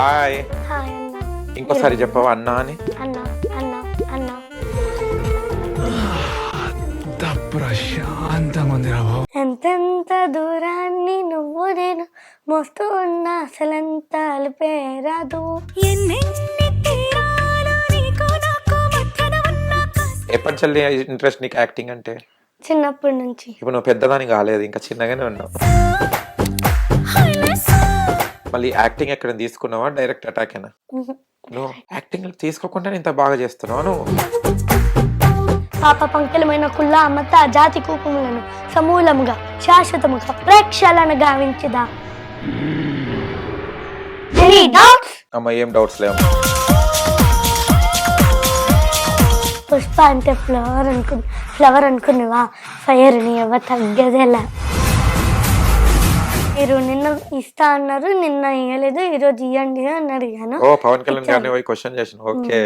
Hi hi అన్న ఇంకోసారి చెప్పవా అన్నా అని అన్న అన్న అన్న ప్రశాంతంగా ఉంది ఎంతెంత దూరాన్ని నువ్వు నేను మోస్తూ ఉన్న అసలంత అలిపేరాదు ఎప్పటి నుంచి ఇంట్రెస్ట్ నీకు యాక్టింగ్ అంటే? చిన్నప్పటి నుంచి. ఇప్పుడు నువ్వు పెద్దదాని కాలేదు ఇంకా చిన్నగానే ఉన్నావు. మళ్ళీ యాక్టింగ్ ఎక్కడ తీసుకున్నావా? డైరెక్ట్ అటాక్ అయినా ఉహు. నువ్వు యాక్టింగ్ తీసుకోకుండా ఇంత బాగా చేస్తున్నావు నువ్వు? పాప పంకిలమైన కుల్ల మత జాతి కూపములను సమూలముగా శాశ్వతముగా ప్రేక్షలను గావించదా? అమ్మ ఏం డౌట్స్ లేవు పుష్ప అంటే ఫ్లవర్ అనుకు ఫ్లవర్ అనుకునేవా ఫైర్ని ఎవ తగ్గదేలా? మీరు నిన్న ఇస్తా అన్నారు నిన్న ఇవ్వలేదు ఈరోజు ఇవ్వండి అని అడిగాను. ఓ పవన్ కళ్యాణ్ గారిని పోయి క్వశ్చన్ చేసిన ఓకే.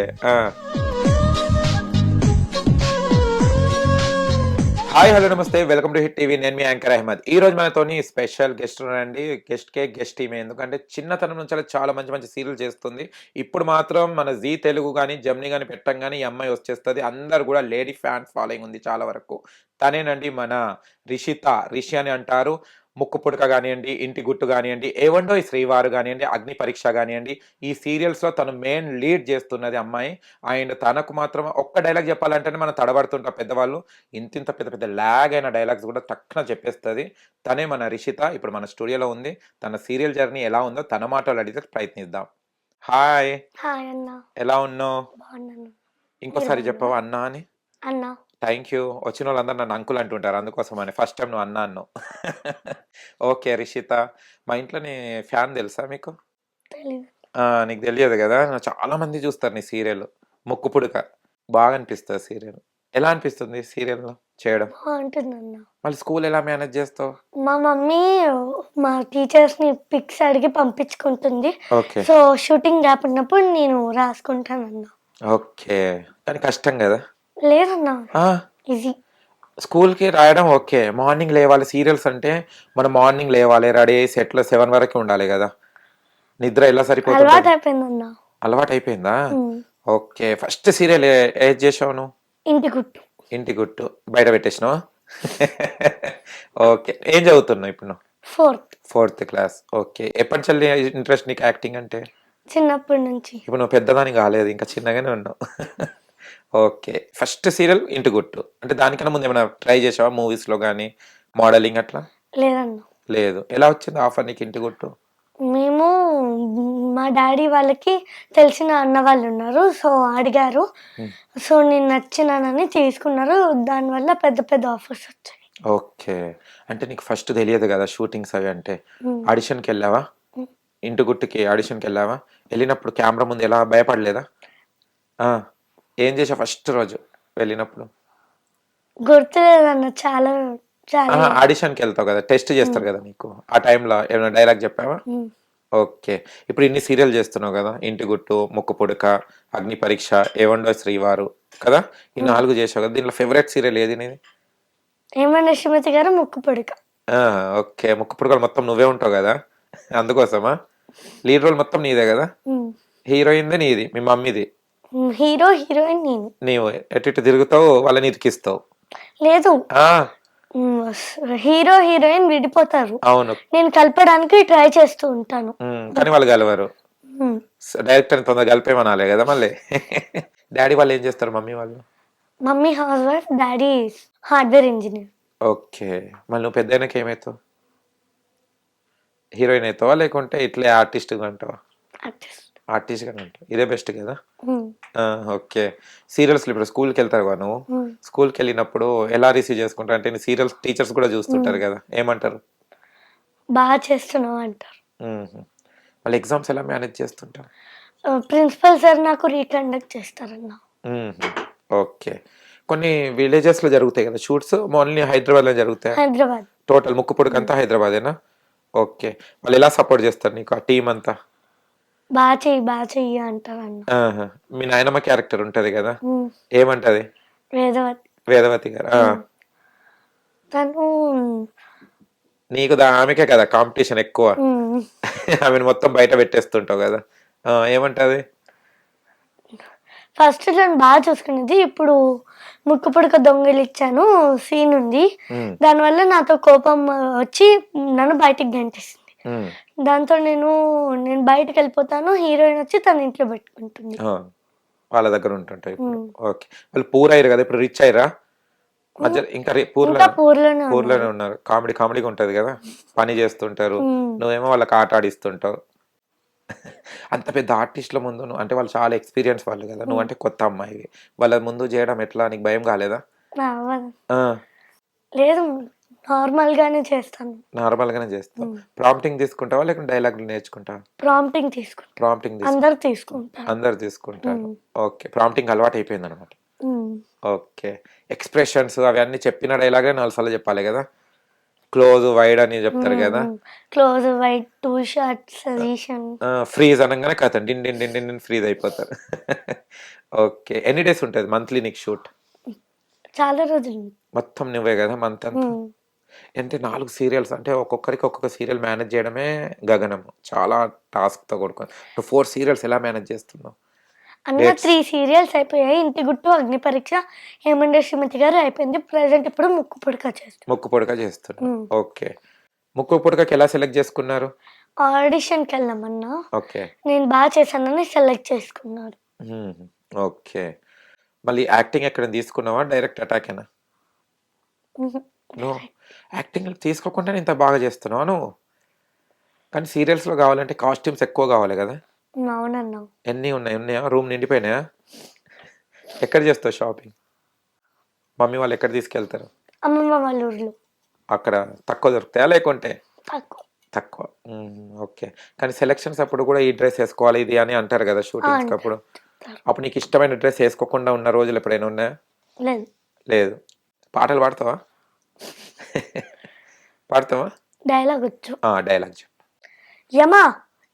హాయ్ హలో నమస్తే. వెల్కమ్ టు హిట్ టీవీ నేను మీ యాంకర్ అహ్మద్ ఈ రోజు మనతోని స్పెషల్ గెస్ట్ ఉన్నారండి గెస్ట్ కే గెస్ట్ టీమే ఎందుకంటే చిన్నతనం నుంచి చాలా మంచి మంచి సీరియల్ చేస్తుంది. ఇప్పుడు మాత్రం మన జీ తెలుగు కానీ జమ్ని కానీ పెట్టంగానే ఈ అమ్మాయి వచ్చేస్తుంది. అందరు కూడా లేడీ ఫ్యాన్స్ ఫాలోయింగ్ ఉంది చాలా వరకు. తనేనండి మన రిషిత. రిషి అని అంటారు. ముక్కు పుడక కానివ్వండి ఇంటి గుట్టు కానివ్వండి ఏవండో ఈ శ్రీవారు కానివ్వండి అగ్ని పరీక్ష కానివ్వండి ఈ సీరియల్స్లో తను మెయిన్ లీడ్ చేస్తున్నది అమ్మాయి. అండ్ తనకు మాత్రం ఒక్క డైలాగ్ చెప్పాలంటేనే మనం తడబడుతుంటాం పెద్దవాళ్ళు. ఇంతింత పెద్ద పెద్ద ల్యాగ్ అయిన డైలాగ్స్ కూడా టక్కున చెప్పేస్తుంది. తనే మన రిషిత ఇప్పుడు మన స్టూడియోలో ఉంది. తన సీరియల్ జర్నీ ఎలా ఉందో తన మాటలు అడిగితే ప్రయత్నిద్దాం. హాయ్ ఎలా ఉన్నావు? ఇంకోసారి చెప్పవా అన్నా అని? అన్న. Thank you. వచ్చిన వాళ్ళందరూ నన్ను అంకుల్ అంటుంటారు. అందుకోసం అని. ఫస్ట్ టైం నువ్వు అన్నా అన్నావు ఓకే రిషిత. మా ఇంట్లోని ఫ్యాన్ తెలుసా మీకు? నీకు తెలియదు కదా? చాలా మంది చూస్తారు నీ సీరియల్. ముక్కు పుడక. బాగా అనిపిస్తుంది సీరియల్. ఎలా అనిపిస్తుంది సీరియల్ చేయడం? బాగుంటుంది అన్న. మళ్ళీ స్కూల్ ఎలా మేనేజ్ చేస్తావు? మా మమ్మీ మా టీచర్స్ని పిక్స్ అడిగి పంపించుకుంటుంది. ఓకే. సో షూటింగ్ గ్యాప్ ఉన్నప్పుడు నేను రాసుకుంటానన్న. ఓకే. కానీ కష్టం కదా? లేదన్నా. ఆ, ఈజీ స్కూల్కి రాయడం ఓకే. మార్నింగ్ లేవాలి. సీరియల్స్ అంటే మనం మార్నింగ్ లేవాలి రెడీ అయ్యి సెట్లో సెవెన్ వరకు ఉండాలి కదా. నిద్ర ఎలా అలవాటు సరిపోతుంది. అయిపోయిందన్న అలవాటు అయిపోయిందా. ఓకే. ఫస్ట్ సీరియల్ ఏది చేసావు నువ్వు? ఇంటి గుట్టు. ఇంటి గుట్టు. బయట పెట్టేసినావా? ఓకే. ఏం చదువుతున్నావు ఇప్పుడు నువ్వు? ఫోర్త్. Fourth class. ఓకే. ఎప్పటి నుంచి ఇంట్రెస్ట్ నీకు యాక్టింగ్ అంటే? చిన్నప్పటి నుంచి. ఇప్పుడు నువ్వు పెద్దదాని కాలేదు. ఇంకా చిన్నగానే ఉన్నావు. ఓకే. ఫస్ట్ సీరియల్ ఇంటి గుట్టు. అంటే దానికన్నా ముందు ఏమైనా ట్రై చేసావా? మూవీస్లో కానీ మోడలింగ్ అట్లా? లేదన్న. లేదు. ఎలా వచ్చింది ఆఫర్ నీకు ఇంటి గుట్టు? మేము మా డాడీ వాళ్ళకి తెలిసిన అన్న వాళ్ళు ఉన్నారు. సో అడిగారు. సో నేను నచ్చినానని తీసుకున్నారు. దానివల్ల పెద్ద పెద్ద ఆఫర్స్ వచ్చాయి. ఓకే. అంటే నీకు ఫస్ట్ తెలియదు కదా షూటింగ్స్ అవి అంటే. ఆడిషన్కి వెళ్ళావా? ఇంటి గుట్టుకి ఆడిషన్కి వెళ్ళావా? వెళ్ళినప్పుడు కెమెరా ముందు ఎలా? భయపడలేదా? ఏం చేసావు ఫస్ట్ రోజు వెళ్ళినప్పుడు? గుర్తులేదన్న చాలా చాలా ఆడిషన్కి వెళ్తావు కదా టెస్ట్ చేస్తారు కదా నీకు. ఆ టైంలో ఏమైనా డైలాగ్ చెప్పావా. ఓకే. ఇప్పుడు ఇన్ని సీరియల్ చేస్తున్నావు కదా ఇంటి గుట్టు ముక్కు పుడక అగ్ని పరీక్ష ఏవండో శ్రీవారు కదా? ఈ నాలుగు చేసావు కదా దీంట్లో ఫేవరెట్ సీరియల్ ఏది నీది? ఏమన్నా శ్రీమతి గారు ముక్కు పొడిక. ఓకే. ముక్కు పుడకలు మొత్తం నువ్వే ఉంటావు కదా అందుకోసమా? లీడ్ రోల్ మొత్తం నీదే కదా. హీరోయిన్దే నీది మీ మమ్మీది. హీరో హీరోయిన్ నేను. నీవు ఎటు ఇటు తిరుగుతావు వాళ్ళని ఇరికిస్తావు లేదు. ఆ, హీరో హీరోయిన్ విడిపోతారు. అవును. నేను కలపడానికి ట్రై చేస్తూ ఉంటాను. ఉమ్, కానీ వాళ్ళు కలవరు. ఉమ్. డైరెక్టర్ తొందరగా కలిపేమనాలే కదా మళ్ళీ. డాడీ వాళ్ళు ఏం చేస్తారు మమ్మీ వాళ్ళు? Mummy housewife daddy hardware engineer. Okay. మళ్ళీ నువ్వు పెద్దయినాక ఏమవుతావు హీరోయిన్ అవుతావా లేకుంటే ఇట్లే ఆర్టిస్ట్గా అంటావా ఆర్టిస్ట్ ఆర్టిస్ట్గా అంటావు ఇదే బెస్ట్ కదా? ఓకే. సీరియల్స్ ఇప్పుడు స్కూల్కి వెళ్తారు కదా నువ్వు? స్కూల్కి వెళ్ళినప్పుడు ఎలా రిసీవ్ చేసుకుంటారు అంటే సీరియల్స్ టీచర్స్ కూడా చూస్తుంటారు కదా? ఏమంటారు? బాగా చేస్తున్నావు అంటారు. మళ్ళీ ఎగ్జామ్స్ ఎలా మేనేజ్ చేస్తుంటారు? ప్రిన్సిపల్ సార్ నాకు రీకండక్ట్ చేస్తారన్న. ఓకే. కొన్ని villages లో జరుగుతాయి కదా షూట్స్? ఓన్లీ హైదరాబాద్లో జరుగుతాయి? హైదరాబాద్. టోటల్ ముక్కుపుడికి అంతా హైదరాబాదేనా? ఓకే. వాళ్ళు ఎలా సపోర్ట్ చేస్తారు నీకు ఆ టీం అంతా? బాగా చెయ్యి బాగా చెయ్యి అంటారు ఆహా. మీ నాయనమ్మ క్యారెక్టర్ ఉంటది కదా? ఏమంటది? వేదవతి. వేదవతి గారు ఆ. తను నీకు దా- ఆమెకే కదా కాంపిటీషన్ ఎక్కువ. ఉమ్, ఆమెను మొత్తం బయట పెట్టేస్తుంటావు కదా. ఆ, ఏమంటది? ఫస్ట్ నన్ను బాగా చూసుకునేది ఇప్పుడు ముక్కు పుడక దొంగలు ఇచ్చాను సీన్ ఉంది ఉమ్, దానివల్ల నాతో కోపం వచ్చి నన్ను బయటికి గంటేసింది. దాంతో నేను నేను బయటకు వెళ్ళిపోతాను హీరోయిన్ వచ్చి తన ఇంట్లో పెట్టుకుంటుంది. వాళ్ళ దగ్గర ఉంటుంటాయి. ఓకే. వాళ్ళు పూర్ అయ్యారు కదా ఇప్పుడు రిచ్ అయ్యారా? మధ్య ఇంకా పూర్లోనే పూర్లోనే ఉన్నారు. కామెడీ కామెడీగా ఉంటది కదా. పని చేస్తుంటారు. నువ్వేమో వాళ్ళకి ఆట ఆడిస్తుంటావు. అంత పెద్ద ఆర్టిస్ట్ల ముందు నువ్వు అంటే వాళ్ళు చాలా ఎక్స్పీరియన్స్ వాళ్ళు కదా. నువ్వు అంటే కొత్త అమ్మాయి వాళ్ళ ముందు చేయడం ఎట్లా? నీకు భయం కాలేదా? లేదు. నార్మల్ గానే చేస్తాను. నార్మల్ గానే చేస్తావు. ఉమ్. ప్రాంప్టింగ్ తీసుకుంటావా లేకుంటే డైలాగులు నేర్చుకుంటావా? ప్రాంప్టింగ్ తీసుకుంటాను ప్రాంప్టింగ్ అందరు తీసుకుంటారు అందరు తీసుకుంటారు. ఓకే. ప్రాంప్టింగ్ అలవాటు అయిపోయింది అనమాట. ఓకే. ఎక్స్ప్రెషన్స్ అవన్నీ చెప్పిన డైలాగే నాలుగు సార్లు చెప్పాలి కదా? క్లోజ్ వైడ్ అని చెప్తారు కదా? Close white two shirt suggestion. Freeze అనగానే కథ. డిన్ డిన్ డిన్ డిన్ ఫ్రీజ్ అయిపోతారు. ఓకే. ఎన్ని డేస్ ఉంటుంది మంత్లీ నీకు షూట్? చాలా రోజులు. మొత్తం నువ్వే కదా? మంత్ అంతా. అంటే నాలుగు సీరియల్స్? అంటే ఒక్కొక్కరికి ఒక్కొక్క సీరియల్ మేనేజ్ చేయడమే గగనము. చాలా టాస్క్తో కూడుకొని. నువ్వు ఫోర్ సీరియల్స్ ఎలా మేనేజ్ చేస్తున్నావు? అన్న. త్రీ సీరియల్స్ అయిపోయాయి. ఇంటి గుట్టు అగ్ని పరీక్ష హేమండ శ్రీమతి గారు అయిపోయింది. ప్రజెంట్ ఇప్పుడు ముక్కు పుడక చేస్తాం ముక్కు పొడక చేస్తున్నావు ఉమ్. ఓకే. ముక్కు పొడకకి ఎలా సెలెక్ట్ చేసుకున్నారు? ఆడిషన్కి వెళ్ళామన్నా ఓకే. నేను బాగా చేశానని సెలెక్ట్ చేసుకున్నారు. మ్మ్. ఓకే. మళ్ళీ యాక్టింగ్ ఎక్కడ తీసుకున్నావా? డైరెక్ట్ అటాకేనా ఉహు. నువ్వు యాక్టింగ్ తీసుకోకుండా ఇంత బాగా చేస్తున్నావా నువ్వు. కానీ సీరియల్స్లో కావాలంటే కాస్ట్యూమ్స్ ఎక్కువ కావాలి కదా. అవునన్నా. ఎన్ని ఉన్నాయి? ఉన్నాయా? రూమ్ నిండిపోయినాయా? ఎక్కడ చేస్తావు షాపింగ్? మమ్మీ వాళ్ళు ఎక్కడ తీసుకెళ్తారు? అమ్మమ్మ వాళ్ళ ఊర్లో. అక్కడ తక్కువ దొరుకుతాయా లేకుంటే? తక్కువ. తక్కువ. ఓకే. కానీ సెలెక్షన్స్ అప్పుడు కూడా ఈ డ్రెస్ వేసుకోవాలి ఇది అని అంటారు కదా షూటింగ్స్. అప్పుడు. అప్పుడు నీకు ఇష్టమైన డ్రెస్ వేసుకోకుండా ఉన్న రోజులు ఎప్పుడైనా ఉన్నాయా? లేదు. లేదు. పాటలు పాడతావా? పాడతావా? డైలాగ్ వచ్చు. డైలాగ్ చెప్పు. యమా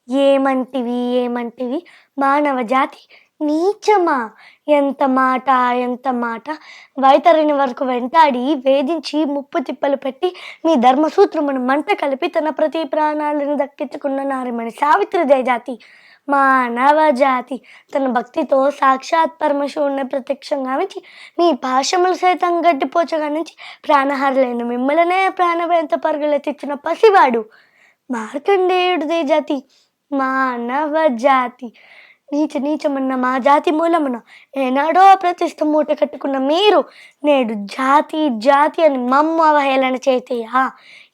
ఏమంటివి ఏమంటివి? మానవ జాతి నీచమా? ఎంత మాట ఎంత మాట? వైతరిని వరకు వెంటాడి వేధించి ముప్పు తిప్పలు పెట్టి మీ ధర్మసూత్రమును మంట కలిపి తన ప్రతి ప్రాణాలను దక్కించుకున్న నారిమణి సావిత్రిదే జాతి మానవ జాతి తన భక్తితో సాక్షాత్ పరమశివుణ్ణి ప్రత్యక్షంగా నుంచి మీ పాశములు సైతం గడ్డిపోచగా నుంచి ప్రాణహారులైన మిమ్మలనే ప్రాణవేంత పరుగులెత్తిచ్చిన పసివాడు మార్కండేయుడిదే జాతి. మానవ జాతి నీచ నీచమన్న మా జాతి మూలమున ఏనాడో ప్రతిష్ట మూట కట్టుకున్న మీరు నేడు జాతి జాతి అని మమ్మ అవహేళన చేతేయా?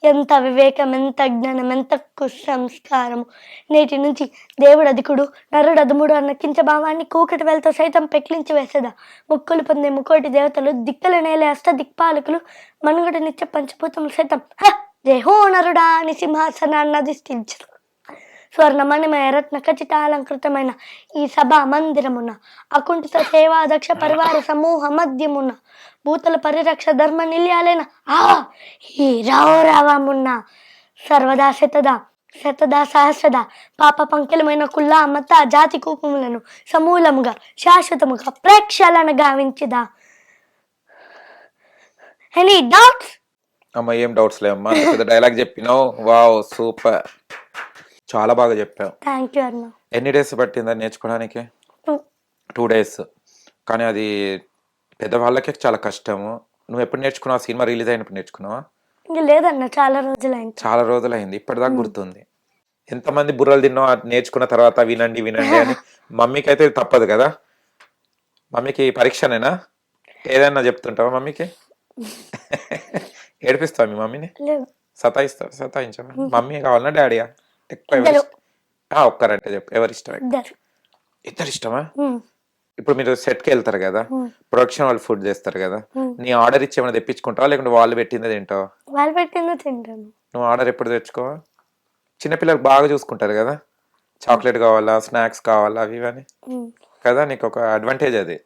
ఎంత వివేకం ఎంత జ్ఞానం ఎంత కుసంస్కారం నేటి నుంచి దేవుడు అధికుడు నరుడు అదుముడు అన్న కించభావాన్ని కూకటి వెళ్తో సైతం పెక్లించి వేసేదా? ముక్కులు పొందే ముకోటి దేవతలు దిక్కల నేల అష్ట దిక్పాలకులు మనుగడ నిత్య పంచభూతములు సైతం జయహో నరుడా అని సింహాసనాన్ని అధిష్ఠించరు. స్వర్ణమణిమయ రత్న ఖచ్చిత అలంకృతమైన ఈ సభా మందిరమున అకుంఠిత సేవాదక్ష పరివార సమూహ మధ్యమున భూతల పరిరక్ష ధర్మ నిలయాలైన ఆ ఈ రావరావమున్న సర్వదా శతదా శతదా సహస్రదా పాప పంకిలమైన కుల్లా మత జాతి కూపములను సమూలముగా శాశ్వతముగా ప్రేక్షలను గావించిదా? ఎనీ డౌట్స్ అమ్మ ఏం డౌట్స్ లేవమ్మా? డైలాగ్ చెప్పినావు. వావ్ సూపర్ చాలా బాగా చెప్పావు. థ్యాంక్ యూ అన్న. ఎన్ని డేస్ పట్టిందా నేర్చుకోవడానికి? టూ డేస్ కానీ అది పెద్దవాళ్ళకే చాలా కష్టము. నువ్వు ఎప్పుడు నేర్చుకున్నావు? సినిమా రిలీజ్ అయినప్పుడు నేర్చుకున్నావా? లేదన్న చాలా రోజులైంది. చాలా రోజులైంది. ఇప్పటిదాకా గుర్తుంది. ఎంతమంది బుర్రలు తిన్నావు అది నేర్చుకున్న తర్వాత వినండి వినండి అని మమ్మీకి అయితే తప్పదు కదా? మమ్మీకి పరీక్షనేనా? ఏదైనా చెప్తుంటావా మమ్మీకి? ఏడిపిస్తావా మీ మమ్మీని? సతాయిస్తావు? సతాయించవా? మమ్మీ కావాలన్నా డాడీయా? ఎక్కువ ఒక్కరంటే చెప్పు. ఎవరి ఇష్టం ఇద్దరు ఇష్టమా? ఇప్పుడు మీరు సెట్కి వెళ్తారు కదా ప్రొడక్షన్ వాళ్ళు ఫుడ్ చేస్తారు కదా. నీ ఆర్డర్ ఇచ్చి ఏమైనా తెప్పించుకుంటావా? లేకుంటే వాళ్ళు పెట్టిందే తింటావా? వాళ్ళు పెట్టిందో తింటాను. నువ్వు ఆర్డర్ ఎప్పుడు తెచ్చుకోవా? చిన్నపిల్లలు బాగా చూసుకుంటారు కదా చాక్లెట్ కావాలా స్నాక్స్ కావాలా అవి ఇవని ఉమ్, కదా నీకు ఒక అడ్వాంటేజ్ అది.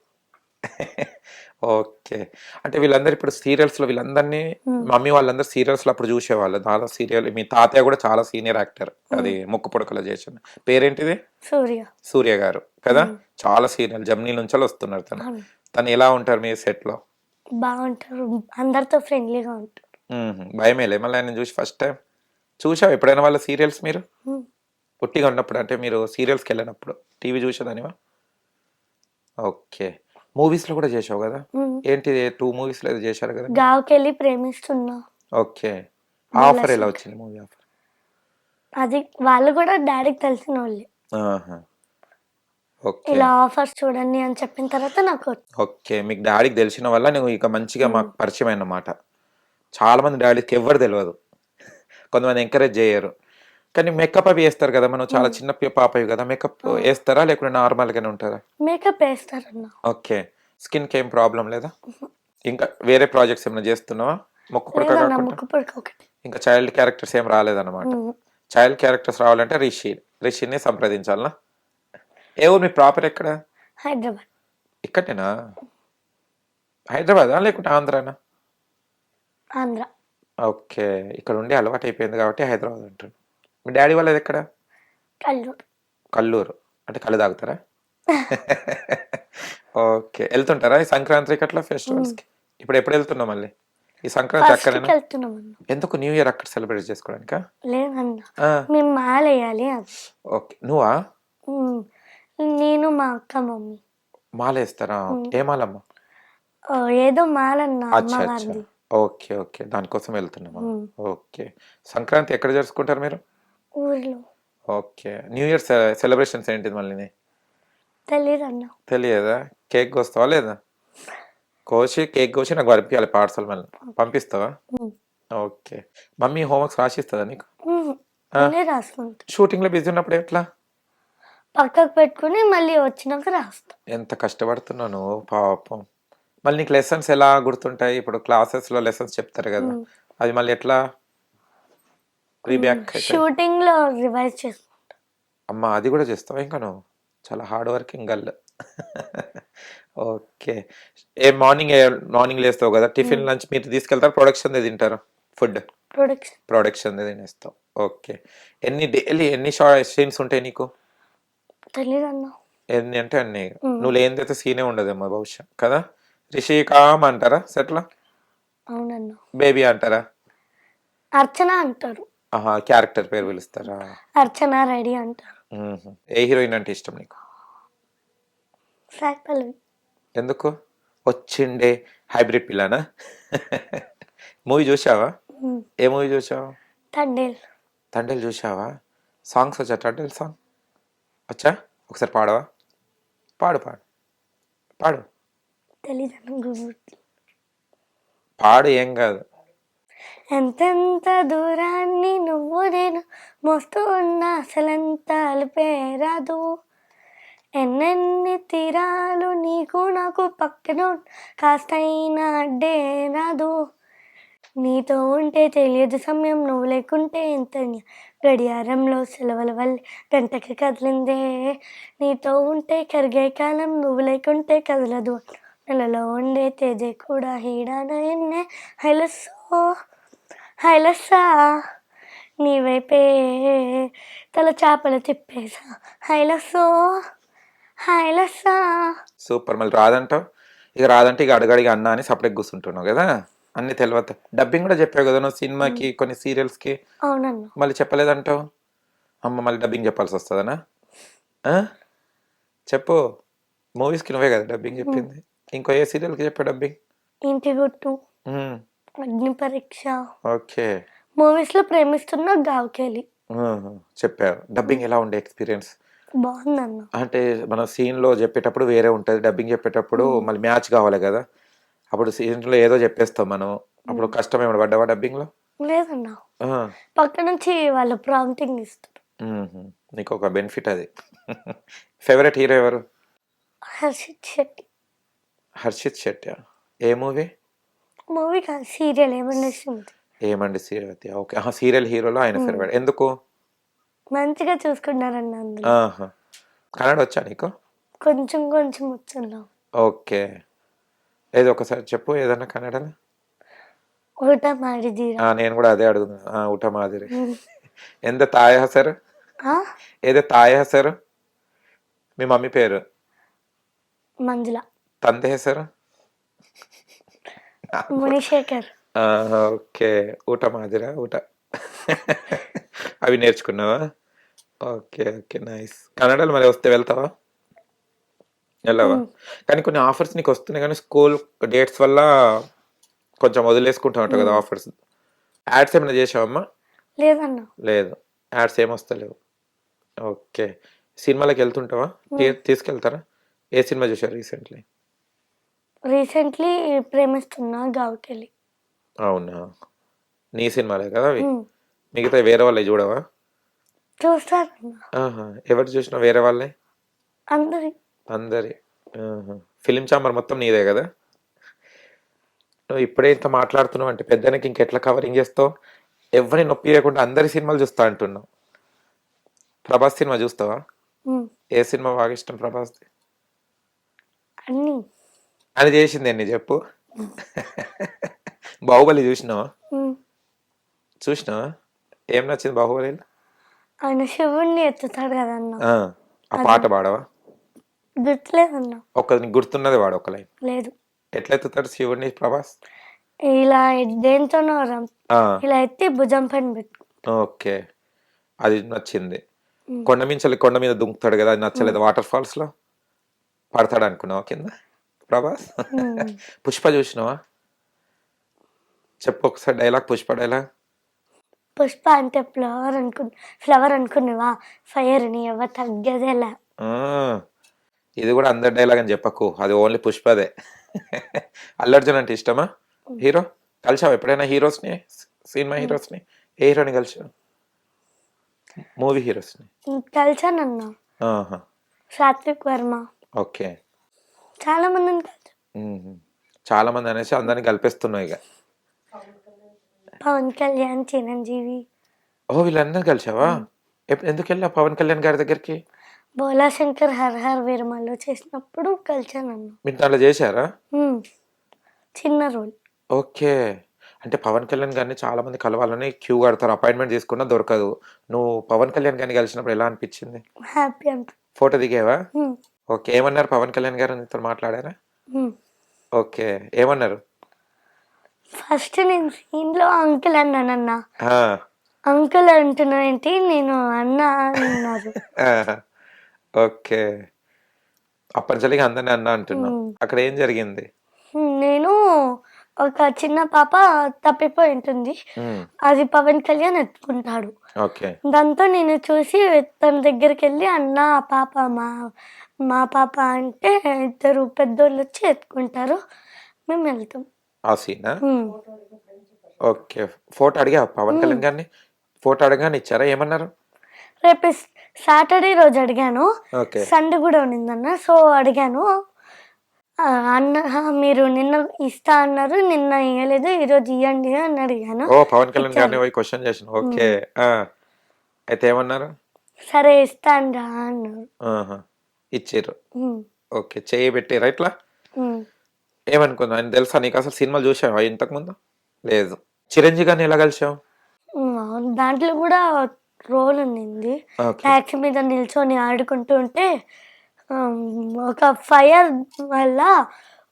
ఓకే. అంటే వీళ్ళందరూ ఇప్పుడు సీరియల్స్లో వీళ్ళందరినీ. మమ్మీ వాళ్ళందరూ సీరియల్స్లో అప్పుడు చూసేవాళ్ళు. చాలా సీరియల్ మీ తాతయ్య కూడా చాలా సీనియర్ యాక్టర్. అది ముక్కు పొడకలో చేసిన పేరేంటిది? సూర్య. సూర్య గారు. కదా? చాలా సీరియల్. జమ్నీ నుంచి వస్తున్నారు తను. తను ఎలా ఉంటారు మీ సెట్లో బాగుంటారు. అందరితో ఫ్రెండ్లీగా ఉంటారు. భయమేలే. మళ్ళీ ఆయన చూసి ఫస్ట్ టైం. చూసావు ఎప్పుడైనా వాళ్ళ సీరియల్స్ మీరు? ఉమ్, పొట్టిగా ఉన్నప్పుడు. అంటే మీరు సీరియల్స్కి వెళ్ళినప్పుడు. టీవీ చూసేదానివా? ఓకే. మూవీస్లో కూడా చేసావు కదా. ఏంటి టూ మూవీస్లో ఏదో చేశారు కదా? గావుకెళ్ళి ప్రేమిస్తున్నా. ఓకే. ఆఫర్ ఎలా వచ్చింది మూవీ ఆఫర్? అది వాళ్ళు కూడా డాడీకి తెలిసిన వాళ్ళే ఓకే. ఇలా ఆఫర్స్ చూడండి అని చెప్పిన తర్వాత నాకు ఓకే. మీకు డాడీకి తెలిసిన వల్ల నువ్వు ఇక మంచిగా మాకు పరిచయం అన్నమాట చాలా మంది డాడీకి ఎవరు తెలియదు కొంతమంది ఎంకరేజ్ చేయరు. కానీ మేకప్ అవి వేస్తారు కదా మనం చాలా చిన్న పి- పాపవి కదా మేకప్ వేస్తారా లేకుంటే నార్మల్గానే ఉంటారా? మేకప్ వేస్తారన్న. ఓకే. స్కిన్కి ఏం ప్రాబ్లం లేదా? ఇంకా వేరే ప్రాజెక్ట్స్ ఏమైనా చేస్తున్నావా? మొక్కు పుడక కాకుండా? ఇంకా చైల్డ్ క్యారెక్టర్స్ ఏం రాలేదన్నమాట. చైల్డ్ క్యారెక్టర్స్ రావాలంటే రిషి రిషిని సంప్రదించాలనా? ఏ ఊరు మీ ప్రాపర్ ఎక్కడ? హైదరాబాద్. ఇక్కడేనా హైదరాబాదా లేకుంటే ఆంధ్రానా? ఆంధ్ర. ఓకే. ఇక్కడ ఉండి అలవాటు అయిపోయింది కాబట్టి హైదరాబాద్ అంటాను మీ డాడీ వాళ్ళది ఎక్కడ? కల్లూరు. కల్లూరు. అంటే కళ్ళు తాగుతారా? ఓకే. వెళ్తుంటారా ఈ సంక్రాంతికి అట్లా ఫెస్టివల్స్కి? ఇప్పుడు ఎప్పుడు వెళ్తున్నావు మళ్ళీ? ఈ సంక్రాంతి వెళ్తున్నాం అన్న. ఎందుకు న్యూ ఇయర్ అక్కడ సెలబ్రేట్ చేసుకోవడానికా? లేదన్న. మేము మాల వేయాలి అది ఓకే. నువ్వా. నేను మా అక్క మమ్మీ. మాల వేస్తారా? ఏ మాలమ్మ? ఏదో మాలన్న ఓకే ఓకే. దానికోసం వెళ్తున్నామా. ఓకే. సంక్రాంతి ఎక్కడ జరుపుకుంటారు మీరు? ఊర్లో. ఓకే. న్యూ ఇయర్ సెలబ్రేషన్స్ ఏంటిది మళ్ళీ తెలియదు అన్న తెలియదా కేక్ కోస్తావా లేదా? కోసి కేక్ కోసి నాకు పంపించాలి పార్సల్ మళ్ళీ. పంపిస్తావా. ఓకే. మమ్మీ హోంవర్క్స్ రాసిస్తుందా నీకు? రాసుకుంటా. షూటింగ్లో బిజీ ఉన్నప్పుడు ఎట్లా? పక్కకు పెట్టుకుని మళ్ళీ వచ్చినాక రాస్తా. ఎంత కష్టపడుతున్నాను పాపం. మళ్ళీ నీకు లెసన్స్ ఎలా గుర్తుంటాయి? ఇప్పుడు క్లాసెస్లో లెసన్స్ చెప్తారు కదా. అది మళ్ళీ ఎట్లా? రీబ్యాక్ షూటింగ్లో రివైజ్ చేసుకుంటా అమ్మ అది కూడా చేస్తావా ఇంకా నువ్వు? చాలా హార్డ్ వర్కింగ్ గర్ల్. ఓకే. ఏ మార్నింగ్ మార్నింగ్ లేస్తావు కదా టిఫిన్ లంచ్ మీరు తీసుకెళ్తారు ప్రొడక్షన్ తింటారు? ఫుడ్? ప్రొడక్షన్ ప్రొడక్షన్ తినేస్తావు. ఓకే. ఎన్ని డైలీ ఎన్ని సీన్స్ ఉంటాయి నీకు? తెలియదు ఎన్ని అంటే అన్ని. నువ్వు లేనిదైతే సీనే ఉండదేమో బహుశా కదా? రిషి కామ్ అంటారా? సెట్లో? అవునన్న. బేబీ అంటారా? అర్చన అంటారు. క్యారెక్టర్ పేరు పిలుస్తారా? అర్చన రెడీ అంటారు. మ్మ్. ఏ హీరోయిన్ అంటే ఇష్టం నీకు? సాయి పల్లవి. ఎందుకు? వచ్చిండే హైబ్రిడ్ పిల్లనా? మూవీ చూసావా. ఏ మూవీ చూసావా తండేల్. తండ్రిలు చూసావా సాంగ్స్ వచ్చా తండ్రిల్ సాంగ్? వచ్చా? ఒకసారి పాడవా? పాడు పాడు. పాడు. పాడు ఏం కాదు. ఎంతెంత దూరాన్ని నువ్వు నేను మోస్తూ ఉన్న అసలంత అలిపేరాదు. ఎన్నెన్ని తీరాలు నీకు నాకు పక్కన కాస్తైనా అడ్డే రాదు నీతో ఉంటే తెలియదు సమయం నువ్వు లేకుంటే ఎంత గడియారంలో సెలవుల వల్ల గంటకి కదిలిందే. నీతో ఉంటే కరిగే కాలం నువ్వు లేకుంటే కదలదు. నెలలో ఉండే తేజ కూడా హీడాన ఎన్నే హైలస్సో. హైలస్సా నీ వైపే తల చేపలు తిప్పేసా. హైలస్సో హైలస్సా సూపర్ మళ్ళీ రాదంటావు? ఇక రాదంటే ఇక అడగడిగా అన్నా అని సపరేట్ కూర్చుంటున్నావు కదా? అన్ని తెలియదు డబ్బింగ్ కూడా చెప్పావు కదా నువ్వు సినిమాకి కొన్ని సీరియల్స్కి? అవునన్నా. మళ్ళీ చెప్పలేదంటావు? అమ్మ మళ్ళీ డబ్బింగ్ చెప్పాల్సి వస్తుందనా? చెప్పు. మూవీస్కి నువ్వే కదా డబ్బింగ్ చెప్పింది. ఇంకో ఏ సీరియల్కి చెప్పావు డబ్బింగ్? ఇంటి గుట్టు. అగ్ని పరీక్ష ఓకే. మూవీస్లో ప్రేమిస్తున్న గావుకెళ్ళి మ్మ్. చెప్పావు డబ్బింగ్ ఎలా ఉండే ఎక్స్పీరియన్స్? బాగుందన్న. అంటే మన సీన్లో చెప్పేటప్పుడు వేరే ఉంటుంది. డబ్బింగ్ చెప్పేటప్పుడు మళ్ళీ మ్యాచ్ కావాలి కదా. అప్పుడు సీన్లో ఏదో చెప్పేస్తాం మనం. అప్పుడు కష్టం ఏమైనా పడ్డావా డబ్బింగ్లో? లేదన్నా. పక్క నుంచి వాళ్ళు ప్రాంప్టింగ్ ఇస్తారు. నీకు ఒక బెనిఫిట్ అది. ఫేవరెట్ హీరో ఎవరు? హర్షిత్ శెట్టి. హర్షిత్ శెట్టి. ఏ మూవీ? మూవీ కాదు సీరియల్ ఏమండి ఏమండి సీరియల్ ఓకే. ఆహా సీరియల్ హీరోలో ఆయన ఫేవరెట్ ఎందుకు? మంచిగా చూసుకున్నారండి అందులో. ఆహా. కన్నడ వచ్చా నీకు? కొంచెం కొంచెం వచ్చున్నాం ఓకే. ఏదో ఒకసారి చెప్పు ఏదన్నా కన్నడ ఊట ಮಾಡಿದ್ದೀರಾ నేను కూడా అదే ಅದೇ ఊట మాదిరి. ఎంత ಎಂದ ತಾಯ ఏదో ఏదే తాయ ಹೆಸರು మీ మమ్మీ పేరు? మంజుల. తండ్రి ಹೆಸರು మునిశేఖర్ ఓకే. ఊట మాదిరా ఊట. అవి నేర్చుకున్నావా? Okay okay nice. కన్నడలో మరి వస్తే వెళ్తావా? వెళ్ళవా? కానీ కొన్ని ఆఫర్స్ నీకు వస్తున్నాయి కానీ స్కూల్ డేట్స్ వల్ల కొంచెం వదిలేసుకుంటా ఉంటావు కదా ఆఫర్స్. యాడ్స్ ఏమైనా చేసావమ్మా లేదన్నా. లేదు. యాడ్స్ ఏం వస్తలేవు. ఓకే. సినిమాలకు వెళ్తుంటావా? తీసుకెళ్తారా? ఏ సినిమా చూసారు రీసెంట్లీ? రీసెంట్లీ ప్రేమిస్తున్నా గావుకెళ్ళి. అవునా? నీ సినిమాలే కదా అవి? మిగతా వేరే వాళ్ళే చూడవా? చూస్తారన్నా ఆహా. ఎవరు చూసినా వేరే వాళ్ళే? అందరి. అందరి. ఫిలిం చాంబర్ మొత్తం నీదే కదా? నువ్వు ఇప్పుడే ఇంత మాట్లాడుతున్నావు అంటే పెద్దనికి ఇంకెట్లా కవరింగ్ చేస్తావు? ఎవరిని నొప్పి చేయకుండా అందరి సినిమాలు చూస్తా అంటున్నావు. ప్రభాస్ సినిమా చూస్తావా? ఉమ్, ఏ సినిమా బాగా ఇష్టం ప్రభాస్ అన్నీ. అని చేసింది ఎన్ని చెప్పు. బాహుబలి చూసినావా? చూసినావా? ఏం నచ్చింది బాహుబలిలో ఆయన శివుణ్ణి ఎత్తుతాడు కదన్నా ఆ, పాట పాడవా? గుర్తులేదన్నా. ఒక గుర్తున్నది వాడు ఒక లైన్. లేదు. ఎట్లా ఎత్తుతాడు శివుడిని ప్రభాస్? ఇలా దేంతోనో ఇలా ఎత్తి భుజం పైన పెట్టు. ఓకే. అది నచ్చింది. కొండ మించాలి కొండ మీద దుంకుతాడు కదా అది నచ్చలేదు. వాటర్ ఫాల్స్లో పడతాడు అనుకున్నావా కింద? ప్రభాస్? పుష్ప చూసినావా? చెప్పు ఒకసారి డైలాగ్ పుష్ప డైలాగ్. పుష్ప అంటే ఫ్లవర్ అనుకు ఫ్లవర్ అనుకున్నావా? ఫైర్ని ఎవ తగ్గదేలా. ఇది కూడా అందరి డైలాగ్ అని చెప్పకు. అది ఓన్లీ పుష్పదే. అల్లర్జున్ అంటే ఇష్టమా? హీరో? కలిసావు ఎప్పుడైనా హీరోస్ని? సినిమా హీరోస్ని? ఏ హీరోని కలిసావు? మూవీ హీరోస్ని? కలిసానన్నా. ఆహా. సాత్విక్ వర్మ. ఓకే. చాలా మందిని. చాలా మంది అనేసి అందరిని కల్పిస్తున్నావు ఇక. పవన్ కళ్యాణ్ చిరంజీవి. ఓ వీళ్ళందరూ కలిసావా? ఎందుకు వెళ్ళావు పవన్ కళ్యాణ్ గారి దగ్గరికి? బోలా శంకర్ హర్ హర్ వీరమలో చేసినప్పుడు కలిసానన్నా మీరు దాంట్లో చేశారా? చిన్న రోల్. ఓకే. అంటే పవన్ కళ్యాణ్ గారిని చాలా మంది కలవాలని క్యూ కడతారు అపాయింట్మెంట్ తీసుకున్నా దొరకదు. నువ్వు పవన్ కళ్యాణ్ గారిని కలిసినప్పుడు ఎలా అనిపించింది? హ్యాపీ అంట ఫోటో దిగేవా? ఓకే ఏమన్నారు పవన్ కళ్యాణ్ గారు? నీతో మాట్లాడారా. ఓకే ఏమన్నారు? ఫస్ట్ నేను సీన్లో అంకుల్ అన్నానన్నా ఆ, అంకుల్ అంటున్నా ఏంటి నేను అన్న అన్నారు. ఓకే. అప్పటిసరిగా అందరినీ అన్న అంటున్నావు. అక్కడ ఏం జరిగింది? నేను ఒక చిన్న పాప తప్పిపోయి ఉంటుంది. అది పవన్ కళ్యాణ్ ఎత్తుకుంటాడు. ఓకే. దాంతో నేను చూసి తన దగ్గరికి వెళ్ళి అన్న పాప మా మా పాప అంటే ఇద్దరు పెద్దోళ్ళు వచ్చి ఎత్తుకుంటారు. మేము వెళ్తాం. ఆ సీనా. ఓకే. ఫోటో అడిగా పవన్ కళ్యాణ్ గారిని? ఫోటో అడగానే ఇచ్చారా? ఏమన్నారు? రేపు సాటర్డే రోజు అడిగాను. ఓకే. సండే కూడా ఉన్నిందన్న. సో అడిగాను. అన్న "ఆ, మీరు నిన్న ఇస్తా అన్నారు. నిన్న ఇవ్వలేదు ఈరోజు ఇవ్వండి అని అడిగాను. ఓ పవన్ కళ్యాణ్ గారిని పోయి క్వశ్చన్ చేసిన ఓకే. అయితే ఏమన్నారు? సరే ఇస్తాను రా అన్నారు. ఉమ్, ఓకే చేయి పెట్టిరా ఇట్లా? ఉమ్. ఏమనుకున్నా ఆయన తెలుసా నీకు? అసలు సినిమాలు చూసావా ఇంతకు ముందు? లేదు. చిరంజీవి గారిని ఎలా కలిసావు. దాంట్లో కూడా రోల్ ఉండింది ఓకే. ట్యాక్సీ మీద నిల్చొని ఆడుకుంటూ ఉంటే ఒక ఫైర్ వల్ల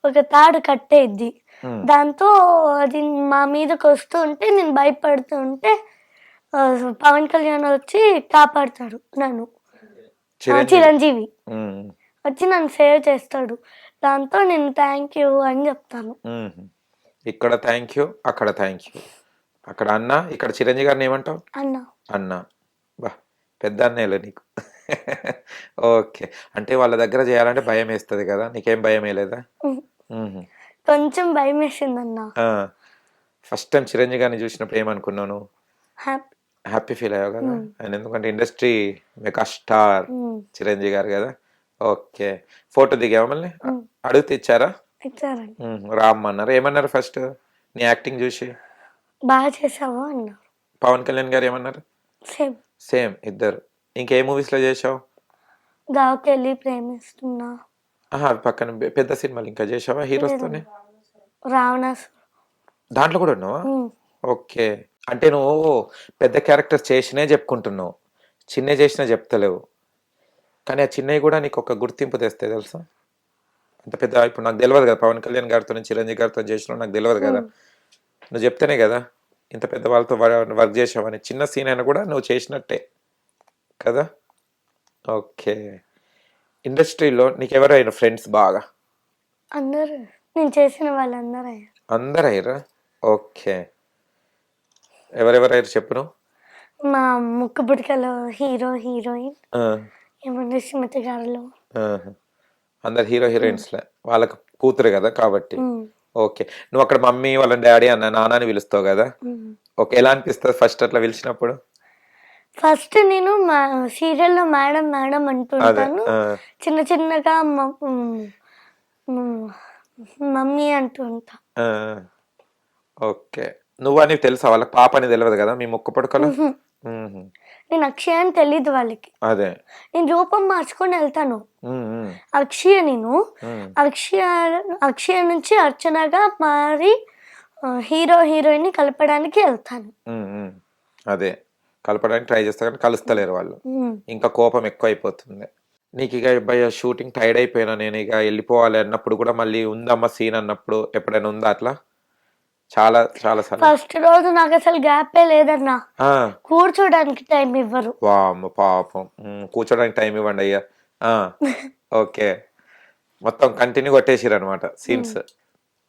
ఒక తాడు కట్టేద్ది Hmm. దాంతో అది మా మీదకి వస్తూ ఉంటే నేను భయపడుతూ ఉంటే పవన్ కళ్యాణ్ వచ్చి కాపాడుతాడు నన్ను. చిరంజీవి. వచ్చి నన్ను సేవ్ చేస్తాడు. దాంతో నేను థ్యాంక్ యూ అని చెప్తాను. ఇక్కడ థ్యాంక్ యూ అక్కడ థ్యాంక్ యూ అక్కడ అన్న ఇక్కడ చిరంజీవి గారిని ఏమంటావు? అన్న. అన్న. బా పెద్ద అన్నయ్యలే నీకు. ఓకే. అంటే వాళ్ళ దగ్గర చేయాలంటే భయం వేస్తుంది కదా? నీకేం భయం వేయలేదా. కొంచెం భయం వేసింది అన్న ఫస్ట్ టైం చిరంజీవి గారిని చూసినప్పుడు ఏమనుకున్నాను హ్యాపీ హ్యాపీ ఫీల్ అయ్యావు కదా? ఆయన ఎందుకంటే ఇండస్ట్రీ మెగా స్టార్ చిరంజీవి గారు కదా? ఓకే. ఫోటో దిగావా మళ్ళీ? అడిగితే ఇచ్చారా. రామ్మన్నారు. ఏమన్నారు ఫస్ట్? నీ యాక్టింగ్ చూసి? బాగా చేసావు అన్నారు. పవన్ కళ్యాణ్ గారు ఏమన్నారు? సేమ్. సేమ్. ఇద్దరు. ఇంకే మూవీస్లో చేసావు గావుకెళ్ళి ప్రేమిస్తున్నా. ఆహా పక్కన పెద్ద సినిమాలు ఇంకా చేసావా హీరోస్తోనే రావణాసు దాంట్లో కూడా ఉన్నావా? ఓకే. అంటే నువ్వు పెద్ద క్యారెక్టర్స్ చేసినే చెప్పుకుంటున్నావు. చిన్న చేసినా చెప్తలేవు. కానీ ఆ చిన్నవి కూడా నీకు ఒక గుర్తింపు తెస్తాయి తెలుసా? అంత పెద్ద ఇప్పుడు నాకు తెలియదు కదా. పవన్ కళ్యాణ్ గారితో చిరంజీవి గారితో చేసిన నాకు తెలియదు కదా. నువ్వు చెప్తేనే కదా ఇంత పెద్ద వాళ్ళతో వర్క్ చేసావని. చిన్న సీన్ అయినా కూడా నువ్వు చేసినట్టే కదా? ఓకే. ఇండస్ట్రీలో నీకు ఎవరైనా ఫ్రెండ్స్ బాగా? అందరూ. నేను చేసిన వాళ్ళందరూ అయ్యారు అందరు అయ్యారా ఓకే. ఎవరెవరయ్యారు చెప్పును మా ముక్కు పుడకలో హీరో హీరోయిన్ ఏమన్నా సుమతి గారులో. అందరు హీరో హీరోయిన్స్లే. వాళ్ళకు కూతురు కదా కాబట్టి. ఓకే. నువ్వు అక్కడ మమ్మీ వాళ్ళ డాడీ అన్న నాన్నని పిలుస్తావు కదా. ఓకే. ఎలా అనిపిస్తుంది ఫస్ట్ అట్లా పిలిచినప్పుడు? ఫస్ట్ నేను మా సీరియల్లో మేడం మేడం అంటుంటాను. చిన్న చిన్నగా మమ్మీ అంటూ ఉంటా ఆ. ఓకే. నువ్వు అని తెలుసా? వాళ్ళకి పాప అని తెలియదు కదా? మీ ముక్కు పడుకలో. నేను అక్షయ అని తెలీదు వాళ్ళకి. అదే. నేను రూపం మార్చుకొని వెళ్తాను. అక్షయ నేను. అక్షయ అక్షయ నుంచి అర్చనగా మారి హీరో హీరోయిన్ కలపడానికి వెళ్తాను. అదే. కలపడానికి ట్రై చేస్తా కానీ కలుస్తలేరు వాళ్ళు. ఇంకా కోపం ఎక్కువ అయిపోతుంది నీకు ఇక భయ షూటింగ్ టైర్డ్ అయిపోయినా నేను ఇక వెళ్ళిపోవాలి అన్నప్పుడు కూడా మళ్ళీ ఉందమ్మా సీన్ అన్నప్పుడు ఎప్పుడైనా ఉందా అట్లా? చాలా చాలా ఫస్ట్ రోజు నాకు అసలు గ్యాపే లేదన్నా. కూర్చోడానికి టైం ఇవ్వరు. వామ్మ పాపం. కూర్చోడానికి టైం ఇవ్వండి అయ్యా. ఆ, ఓకే. మొత్తం కంటిన్యూ కొట్టేసిరు అనమాట సీన్స్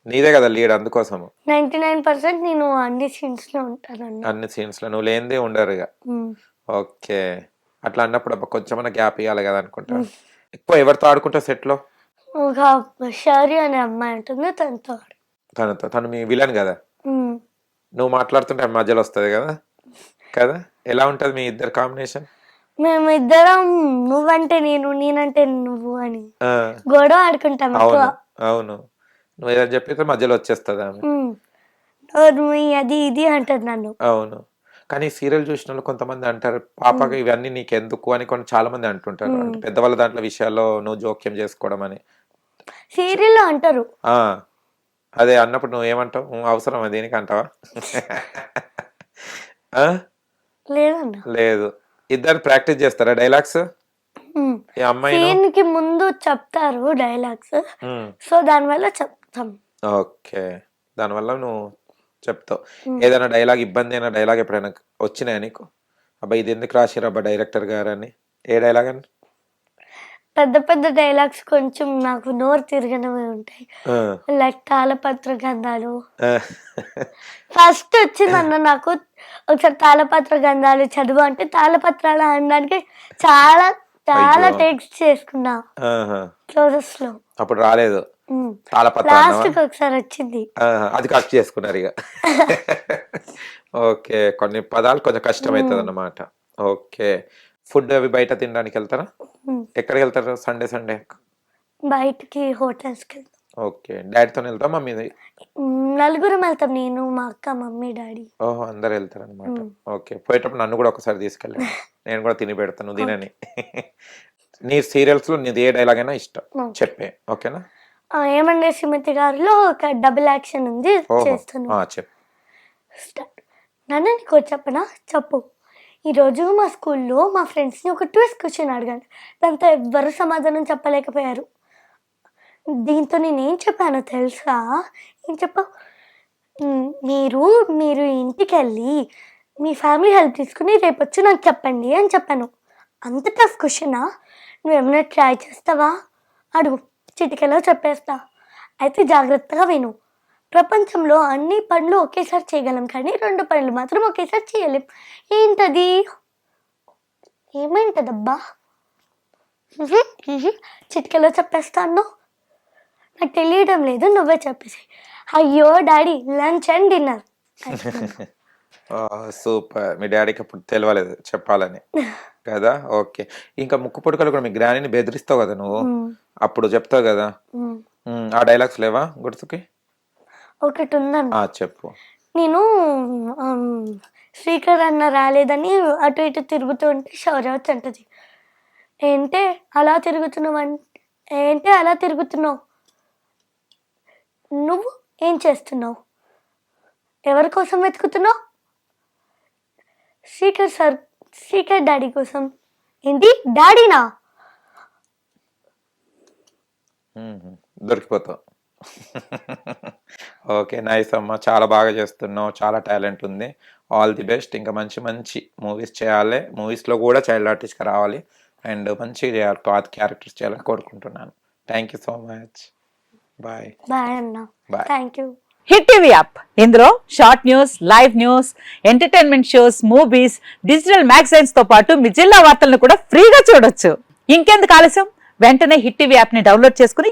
నీదే కదా లీడ్ అందుకోసము. నైన్టీ నైన్ పర్సెంట్ నేను అన్ని సీన్స్లో ఉంటానన్న అన్ని సీన్స్లో నువ్వు లేనిదే ఉండరు ఇక. ఓకే. అట్లా అన్నప్పుడు కొంచెమన్నా గ్యాప్ ఇవ్వాలి కదా అనుకుంటా. ఎక్కువ ఎవరితో ఆడుకుంటావు set లో ఒక షారి అనే అమ్మాయి ఉంటుంది తనతో తనతో తను మీ విలన్ కదా. నువ్వు మాట్లాడుతుంటే మధ్యలో వస్తుంది కదా? కదా? ఎలా ఉంటది మీ ఇద్దరు కాంబినేషన్? మేమిద్దరం నువ్వంటే నేను నేనంటే నువ్వు అని గొడవ ఆడుకుంటాం అవును అవును. నువ్వు ఏదైనా చెప్పితే మధ్యలో వచ్చేస్తుంది ఆమె? అది ఇది అంటది నన్ను. అవును. కానీ సీరియల్ చూసిన వాళ్ళు కొంతమంది అంటారు పాపకి ఇవన్నీ నీకు ఎందుకు అని కొన్ని చాలా మంది అంటుంటారు అంటే పెద్దవాళ్ళ దాంట్లో విషయాల్లో నువ్వు జోక్యం చేసుకోవడం అని. సీరియల్లో అంటారు. ఆ. అదే అన్నప్పుడు నువ్వు ఏమంటావు? "ఉం, అవసరమా దీనికి? అంటావా? లేదు. ఇద్దరు ప్రాక్టీస్ చేస్తారా డైలాగ్స్? ఉమ్. ఈ అమ్మాయి సీన్కి ముందు చెప్తారు డైలాగ్స్. సో దానివల్ల చెప్తాం. ఓకే. దానివల్ల నువ్వు చెప్తావు. ఏదైనా డైలాగ్ ఇబ్బంది అయిన డైలాగ్ ఎప్పుడైనా వచ్చినాయా నీకు? అబ్బా ఇది ఎందుకు రాసిరబ్బా డైరెక్టర్ గారు అని? ఏ డైలాగ్ అని? పెద్ద పెద్ద డైలాగ్స్ కొంచెం నాకు నోరు తిరగనవి ఉంటాయి. లైక్ తాళపత్ర గంధాలు ఫస్ట్ వచ్చిందన్న నాకు ఒకసారి తాళపత్ర గంధాలు చదువు అంటే తాళపత్రాలు అనడానికి చాలా చాలా. టేక్స్ చేసుకున్నా. క్లోజెస్లో. అప్పుడు రాలేదు. లాస్ట్ ఒకసారి వచ్చింది. అది కట్ చేసుకున్నారు ఇక. ఓకే కొన్ని పదాలు కొంచెం కష్టమవుతుంది అన్నమాట ఓకే ఫుడ్ అవి బయట తినడానికి వెళ్తారా. ఎక్కడికి వెళ్తారు? Sunday Sunday. బయటికి హోటల్స్కి వెళ్తాం. ఓకే. డాడీతో వెళ్తాం మమ్మీ నలుగురం వెళ్తాం. నేను మా అక్క మమ్మీ డాడీ. ఓహో అందరు వెళ్తారు అనమాట ఓకే. పోయేటప్పుడు నన్ను కూడా ఒకసారి తీసుకెళ్ళండి. నేను కూడా తిని పెడతాను తినని. నీ సీరియల్స్లో నీది ఏ డైలాగ్ అయినా ఇష్టం. చెప్పే. ఓకేనా? ఏమండే శ్రీమతి గారిలో ఒక డబుల్ యాక్షన్ ఉంది. చేస్తాను. చెప్పు. నాన్న నీకు చెప్పనా? చెప్పు. ఈరోజు మా స్కూల్లో మా ఫ్రెండ్స్ని ఒక ట్విస్ట్ క్వశ్చన్ అడిగాను. దాంతో ఎవ్వరు సమాధానం చెప్పలేకపోయారు. దీంతో నేను ఏం చెప్పానో తెలుసా? ఏం చెప్ప? మీరు మీరు ఇంటికి వెళ్ళి మీ ఫ్యామిలీ హెల్ప్ తీసుకుని రేపు వచ్చి నాకు చెప్పండి అని చెప్పాను. అంత టఫ్ క్వశ్చనా నువ్వేమైనా ట్రై చేస్తావా? అడుగు. చిటికెలో చెప్పేస్తా. అయితే జాగ్రత్తగా విను. ప్రపంచంలో అన్ని పనులు ఒకేసారి చేయగలం కానీ రెండు పనులు మాత్రం ఒకేసారి చేయలేం. ఏంటది? ఏమైంటదబ్బా చిటికెలో చెప్పేస్తాను. నాకు తెలియడం లేదు నువ్వే చెప్పేసి అయ్యో daddy lunch and dinner. Super. మీ డాడీకి అప్పుడు తెలియలేదు చెప్పాలని. కదా? ఓకే. ఇంకా ముక్కు పుడకలు కూడా మీ గ్రానీని బెదిరిస్తావు కదా నువ్వు? అప్పుడు చెప్తావు కదా? ఆ డైలాగ్స్ లేవా గుర్తుకి? ఒకటి ఆ చెప్పు. నేను శ్రీకర్ అన్న రాలేదని అటు ఇటు తిరుగుతూ ఉంటే శౌర్య వచ్చి అంటది ఏంటే అలా తిరుగుతున్నావు అంటే ఏంటే అలా తిరుగుతున్నావు? నువ్వు ఏం చేస్తున్నావు? ఎవరి కోసం వెతుకుతున్నావు? శ్రీకర్ సార్ శ్రీకర్ డాడీ కోసం. ఏంటి డాడీనా? దొరికిపోతావు. ఓకే నైస్ అమ్మ. చాలా బాగా చేస్తున్నావు. చాలా టాలెంట్ ఉంది. All the best. ఇంకా మంచి మంచి మూవీస్ చేయాలి. మూవీస్లో కూడా చైల్డ్ ఆర్టిస్ట్గా రావాలి. అండ్ మంచిగా చేయాలి. పాత క్యారెక్టర్స్ చేయాలని కోరుకుంటున్నాను. Thank you so much. Bye. Bye అన్న. Bye. Thank you. Hit TV app. ఇందులో short news live news entertainment shows movies digital మ్యాగజైన్స్తో పాటు మీ జిల్లా వార్తలను కూడా ఫ్రీగా చూడొచ్చు. ఇంకెందుకు ఆలస్యం? వెంటనే హిట్ టీవీ యాప్ని డౌన్లోడ్ చేసుకుని